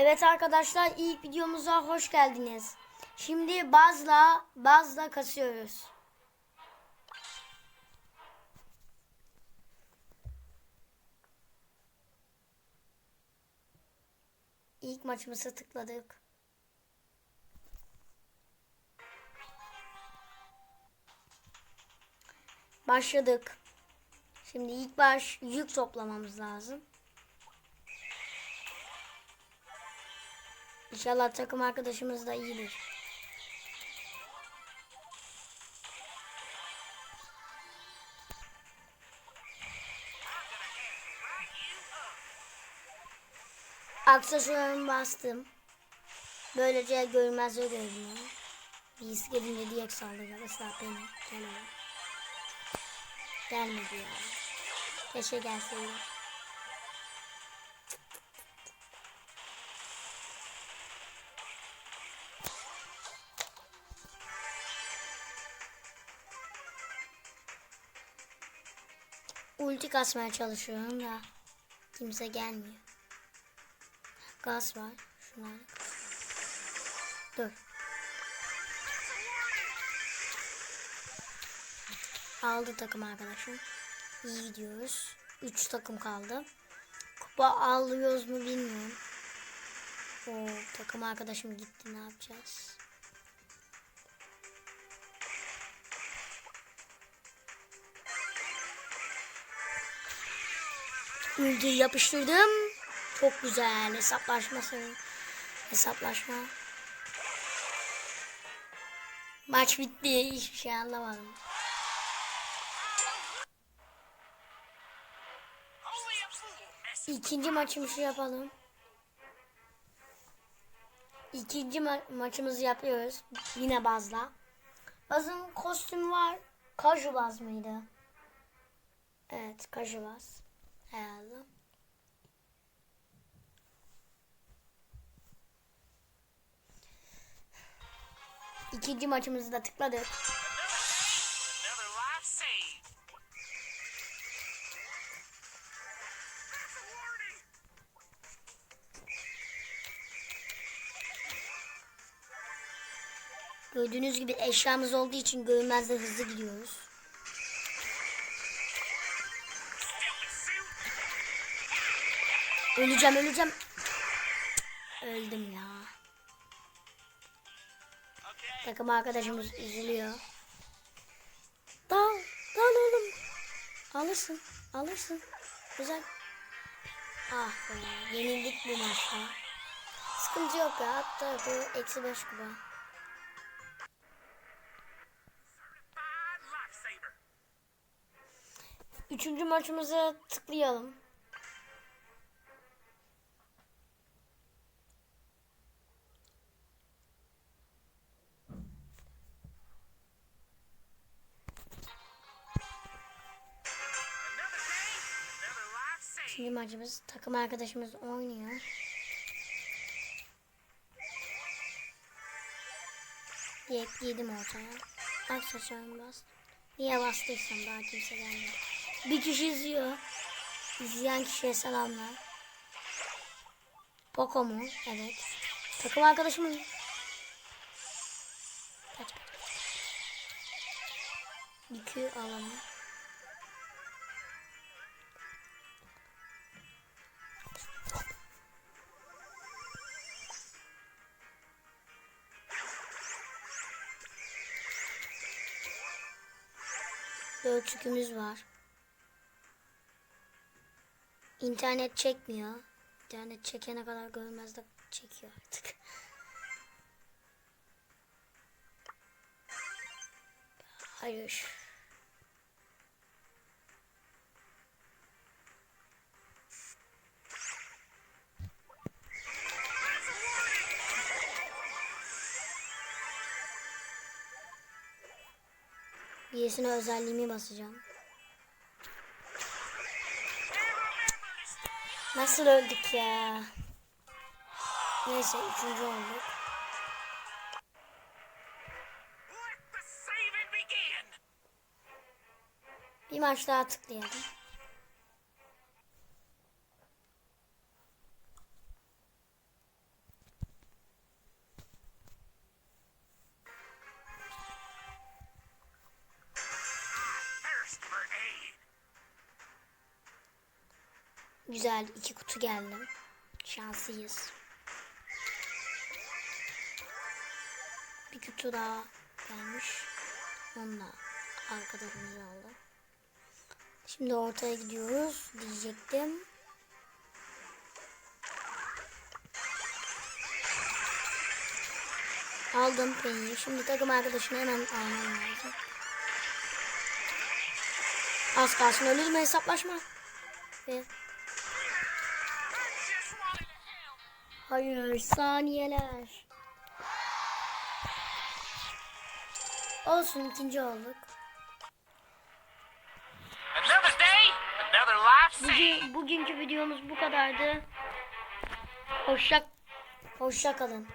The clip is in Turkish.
Evet arkadaşlar ilk videomuza hoş geldiniz. Şimdi bazla bazla kasıyoruz. İlk maçımızı tıkladık. Başladık. Şimdi ilk baş yük toplamamız lazım. İnşallah takım arkadaşımız da iyidir. Aksesuarımı bastım. Böylece görünmezliğe görünüyor. Birisi gelince diye saldıracak. Mesela beni. Gelmedi ya. Keşke gelseydi. Ulti kasmaya çalışıyorum da kimse gelmiyor. Gaz var. Şunlar. Dur. Aldı takım arkadaşım. İyi gidiyoruz. 3 takım kaldı. Kupa alıyoruz mu bilmiyorum. O takım arkadaşım gitti ne yapacağız? Ultiyi yapıştırdım. Çok güzel hesaplaşma sayın. Hesaplaşma. Maç bitti. Hiçbir şey anlamadım. İkinci maçımızı yapalım. İkinci ma- maçımızı yapıyoruz. Yine bazla. Bazın kostümü var. Kaju baz mıydı? Evet, kaju baz. Herhalde. İkinci maçımızı da tıkladık. Gördüğünüz gibi eşyamız olduğu için görünmezde hızlı gidiyoruz. Öleceğim öleceğim. Öldüm ya. Takım arkadaşımız üzülüyor. Dal, dal oğlum. Alırsın, alırsın. Güzel. Ah be, yenildik bu maçta. Sıkıntı yok ya, hatta bu eksi beş kuba. Üçüncü maçımıza tıklayalım. Üçüncü maçımız takım arkadaşımız oynuyor. Yep yedim ortaya. Aksesuarımı bastım. Niye bastıysam daha kimse gelmedi. Bir kişi izliyor. İzleyen kişiye selamlar. Poco mu? Evet. Takım arkadaşımız. Kaç kaç kaç. Yükü alalım. Dört yükümüz var. İnternet çekmiyor. İnternet çekene kadar görmezde çekiyor artık. Hayır. Birisine özelliğimi basacağım. Nasıl öldük ya? Neyse üçüncü olduk. Bir maç daha tıklayalım. Güzel iki kutu geldi. Şanslıyız. Bir kutu daha gelmiş. Onu da arkadaşımız aldı. Şimdi ortaya gidiyoruz diyecektim. Aldım peyniri. Şimdi takım arkadaşını hemen almam lazım. Az kalsın ölür mü hesaplaşma? Ve. Hayır saniyeler. Olsun ikinci olduk. Bugün, bugünkü videomuz bu kadardı. Hoşça hoşça kalın.